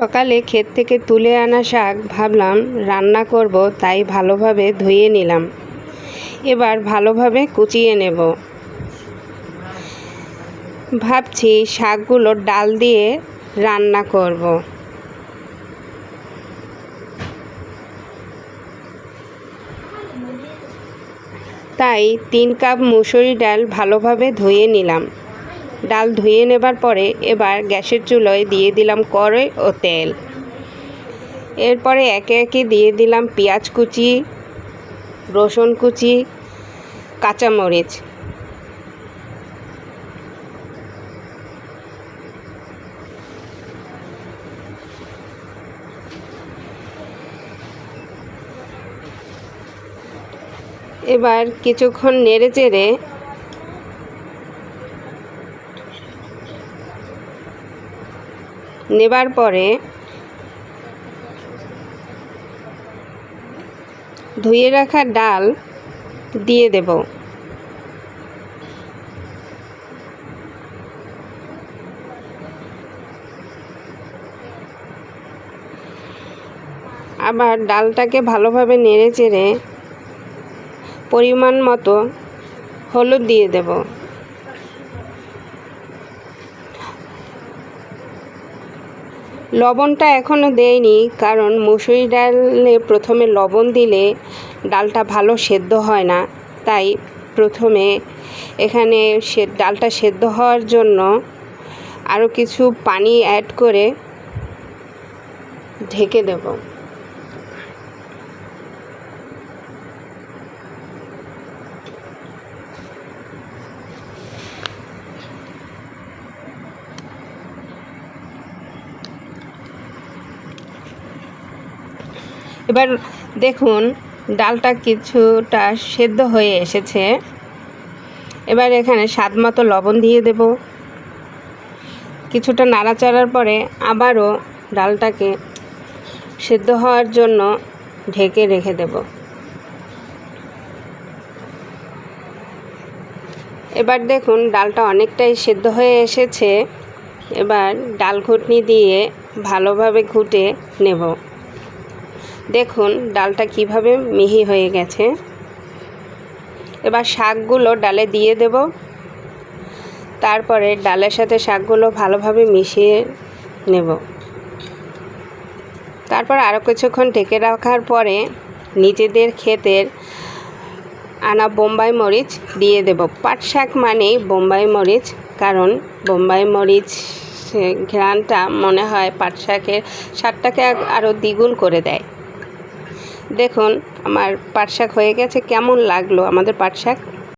সকালে ক্ষেত থেকে তুলে আনা শাক ভাবলাম, রান্না করব, তাই ভালোভাবে ধুয়ে নিলাম। এবার ভালোভাবে কুচিয়ে নেব। ভাবছি শাকগুলো ডাল দিয়ে রান্না করব। তাই তিন কাপ মুসুরি ডাল ভালোভাবে ধুয়ে নিলাম। ডাল ধুয়ে নেবার পরে এবার গ্যাসের চুলোয় দিয়ে দিলাম কড়াই ও তেল। এরপরে একে একে দিয়ে দিলাম পেঁয়াজ কুচি, রসুন কুচি, কাঁচামরিচ। এবার কিছুক্ষণ নেড়ে চেড়ে নেবার পরে ধুয়ে রাখা ডাল দিয়ে দেব। আবার ডালটাকে ভালোভাবে নেড়ে চেড়ে পরিমাণ মতো হলুদ দিয়ে দেব। লবণটা এখনও দেয়নি, কারণ মুসুরি ডালে প্রথমে লবণ দিলে ডালটা ভালো সেদ্ধ হয় না। তাই প্রথমে এখানে সে ডালটা সেদ্ধ হওয়ার জন্য আরও কিছু পানি অ্যাড করে ঢেকে দেব। এবার দেখুন, ডালটা কিছুটা সেদ্ধ হয়ে এসেছে। এবার এখানে স্বাদ মতো লবণ দিয়ে দেব। কিছুটা নাড়াচাড়ার পরে আবারও ডালটাকে সেদ্ধ হওয়ার জন্য ঢেকে রেখে দেব। এবার দেখুন, ডালটা অনেকটাই সেদ্ধ হয়ে এসেছে। এবার ডাল ঘুটনি দিয়ে ভালোভাবে ঘুটে নেব। দেখুন, ডালটা কীভাবে মিহি হয়ে গেছে। এবার শাকগুলো ডালে দিয়ে দেব। তারপরে ডালের সাথে শাকগুলো ভালোভাবে মিশিয়ে নেব। তারপর আরও কিছুক্ষণ ঢেকে রাখার পরে নিজেদের ক্ষেতের আনা বোম্বাই মরিচ দিয়ে দেব। পাট শাক মানেই বোম্বাই মরিচ, কারণ বোম্বাই মরিচ ঘ্রাণটা মনে হয় পাট শাকের স্বাদটাকে আরও দ্বিগুণ করে দেয়। দেখুন আমার পাটশাক হয়ে গেছে। কেমন লাগল আমাদের পাট শাক